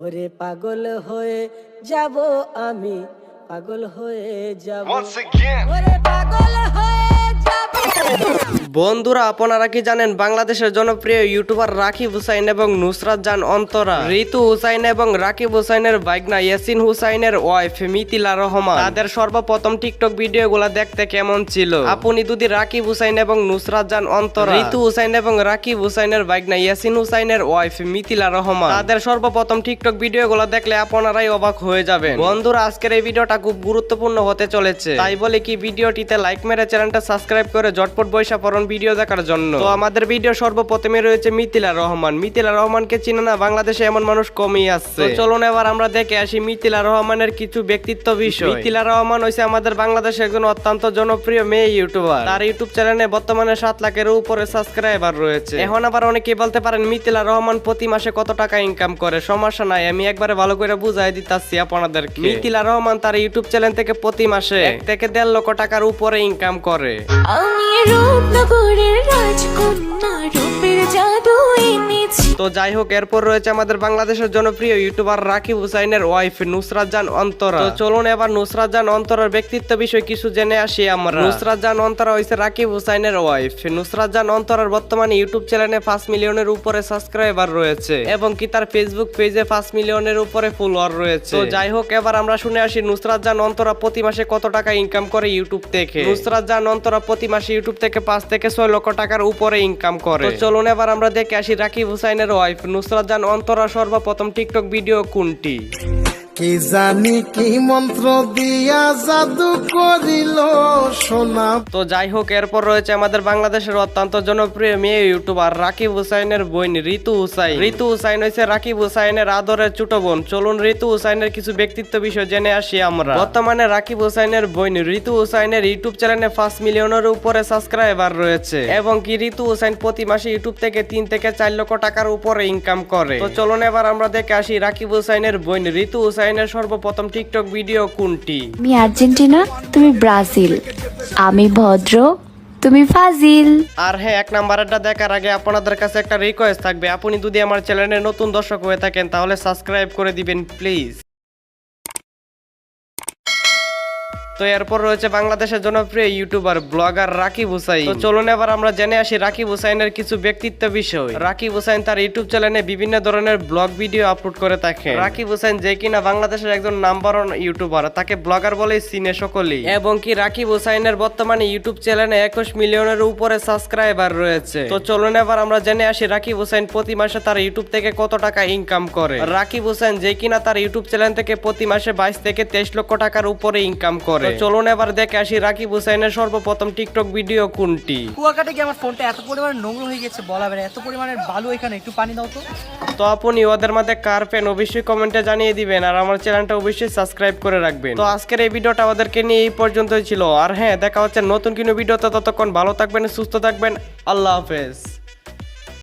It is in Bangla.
ওরে পাগল হয়ে যাব আমি পাগল হয়ে যাব। ওরে পাগল বন্ধুরা, আপনারা কি জানেন বাংলাদেশের জনপ্রিয় ইউটিউবার রাকিব হুসাইন এবং নুসরাত জান অন্তরা? ঋতু হুসাইন এবং রাকিব হুসাইনের বাইকনা ইয়াসিন হুসাইনের ওয়াইফ মিতিলা রহমান। তাদের সর্বপ্রথম টিকটক ভিডিওগুলো দেখতে কেমন ছিল? আপনি যদি রাকিব হুসাইন এবং নুসরাত জান অন্তরা। ঋতু হুসাইন এবং রাকিব হুসাইনের বাইকনা ইয়াসিন হুসাইনের ওয়াইফ মিতিলা রহমান। তাদের সর্বপ্রথম টিকটক ভিডিওগুলো দেখলে আপনারাই অবাক হয়ে যাবেন। বন্ধুরা, আজকের এই ভিডিওটা খুব গুরুত্বপূর্ণ হতে চলেছে। তাই বলে কি, ভিডিওটিতে লাইক মেরে চ্যানেলটা সাবস্ক্রাইব করে জটপট বৈশা পড়ুন ভিডিও দেখার জন্য। তো আমাদের ভিডিও সর্বপ্রথমে রয়েছে মিতিলা রহমান। মিতিলা রহমানকে চিনে না বাংলাদেশে এমন মানুষ কমই আছে তো চলুন এবার আমরা দেখে আসি মিতিলা রহমানের কিছু ব্যক্তিত্ব বিষয়। মিতিলা রহমান হইছে আমাদের বাংলাদেশে একজন অত্যন্ত জনপ্রিয় মেয়ে ইউটিউবার। তার ইউটিউব চ্যানেলে বর্তমানে সাত লাখের উপরে সাবস্ক্রাইবার রয়েছে। এখন আবার অনেকে বলতে পারেন মিতিলা রহমান প্রতি মাসে কত টাকা ইনকাম করে? সমস্যা নাই আমি একবারে ভালো করে বুঝাই দিতাছি আপনাদেরকে। মিতিলা রহমান তার ইউটিউব চ্যানেল থেকে প্রতি মাসে এক থেকে দেড় লক্ষ টাকার উপরে ইনকাম করে। রূপনগরের রাজকন্যা রূপের তো যাই হোক এরপর রয়েছে আমাদের বাংলাদেশের জনপ্রিয় ইউটিউবার রাকিব হুসাইনের ওয়াইফ নুসরাত জান অন্তরা। তো চলুন এবার নুসরাত জান অন্তরার ব্যক্তিত্ব বিষয় কিছু জেনে আসি আমরা। নুসরাত জান অন্তরা হইছে রাকিব হুসাইনের ওয়াইফ নুসরাত জান অন্তরার বর্তমানে ইউটিউব চ্যানেলে পাঁচ মিলিয়নের উপরে সাবস্ক্রাইবার রয়েছে। এবং কি তার ফেসবুক পেজে পাঁচ মিলিয়নের উপরে ফলোয়ার রয়েছে? তো যাই হোক এবার আমরা শুনে আসি নুসরাত জান অন্তরা প্রতি মাসে কত টাকা ইনকাম করে ইউটিউব থেকে। নুসরাত জান অন্তরা প্রতি মাসে ইউটিউব থেকে পাঁচ থেকে ছয় লক্ষ টাকার উপরে ইনকাম করে। তো চলুন এবার আমরা দেখে আসি রাকিব হুসাইনের ওয়াইফ নুসরাত জান অন্তরা সর্বপ্রথম টিকটক ভিডিও কোনটি? কি জানি কি মন্ত্র দিয়া জাদু করিল সোনা। তো যাই হোক, এরপর রয়েছে আমাদের বাংলাদেশের অত্যন্ত জনপ্রিয় মেয়ে ইউটিউবার রাকিব হুসাইনের বোন ঋতু হুসাইন। ঋতু হুসাইন হয়েছে রাকিব হুসাইনের আদরের ছোট বোন। চলুন ঋতু হুসাইনের কিছু ব্যক্তিত্ব বিষয় জেনে আসি আমরা। বর্তমানে রাকিব হুসাইনের বোন ঋতু হুসাইনের ইউটিউব চ্যানেলে পাঁচ মিলিয়নের উপরে সাবস্ক্রাইবার রয়েছে এবং কি ঋতু হুসাইন প্রতি মাসে ইউটিউব থেকে তিন থেকে চার লক্ষ টাকার উপরে ইনকাম করে। তো চলুন এবার আমরা দেখে আসি রাকিব হুসাইনের বোন ঋতু হুসাইনের সর্বপ্রথম টিকটক ভিডিও কোনটি? আমি আর্জেন্টিনা তুমি ব্রাজিল। আমি ভদ্র তুমি ফাজিল। আর হ্যাঁ এক নাম্বারটা দেখার আগে আপনাদের কাছে একটা রিকোয়েস্ট থাকবে। আপনি যদি আমার চ্যানেলে নতুন দর্শক হয়ে থাকেন তাহলে সাবস্ক্রাইব করে দিবেন প্লিজ তো এরপর রয়েছে বাংলাদেশের জনপ্রিয় ইউটিউবার, ব্লগার রাকিব হুসাইন। তো চলুন এবার আমরা জেনে আসি রাকিব হুসাইনের কিছু ব্যক্তিত্ব বিষয়। রাকিব হুসাইন তার ইউটিউব চ্যানেলে বিভিন্ন ধরনের ব্লগ ভিডিও আপলোড করে থাকে। রাকিব হুসাইন যে কিনা বাংলাদেশের একজন নাম্বার ওয়ান ইউটিউবার, তাকে ব্লগার বলেই চিনে সকলেই। এবং কি রাকিব হুসাইনের বর্তমানে ইউটিউব চ্যানেলে একুশ মিলিয়নের উপরে সাবস্ক্রাইবার রয়েছে। তো চলুন এবার আমরা জেনে আসি রাকিব হুসাইন প্রতি মাসে তার ইউটিউব থেকে কত টাকা ইনকাম করে। রাকিব হুসাইন যে কিনা তার ইউটিউব চ্যানেল থেকে প্রতি মাসে বাইশ থেকে তেইশ লক্ষ টাকার উপরে ইনকাম করে। তো চলুন এবার দেখে আসি রাকিব হুসাইনের সর্বপ্রথম টিকটক ভিডিও কোনটি? কুয়াকাটা কি আমার ফোনটা এত পরিমাণে নোংরা হয়ে গেছে বলা বেড়ে এত পরিমাণের বালু এখানে একটু পানি দাও তো। তো আপনি ওদের মধ্যে কার পেন অবশ্যই কমেন্টে জানিয়ে দিবেন আর আমার চ্যানেলটা অবশ্যই সাবস্ক্রাইব করে রাখবেন। তো আজকের এই ভিডিওটা ওদেরকে নিয়ে এই পর্যন্তই ছিল আর হ্যাঁ দেখা হচ্ছে নতুন কোনো ভিডিওতে ততক্ষণ ভালো থাকবেন সুস্থ থাকবেন আল্লাহ হাফেজ।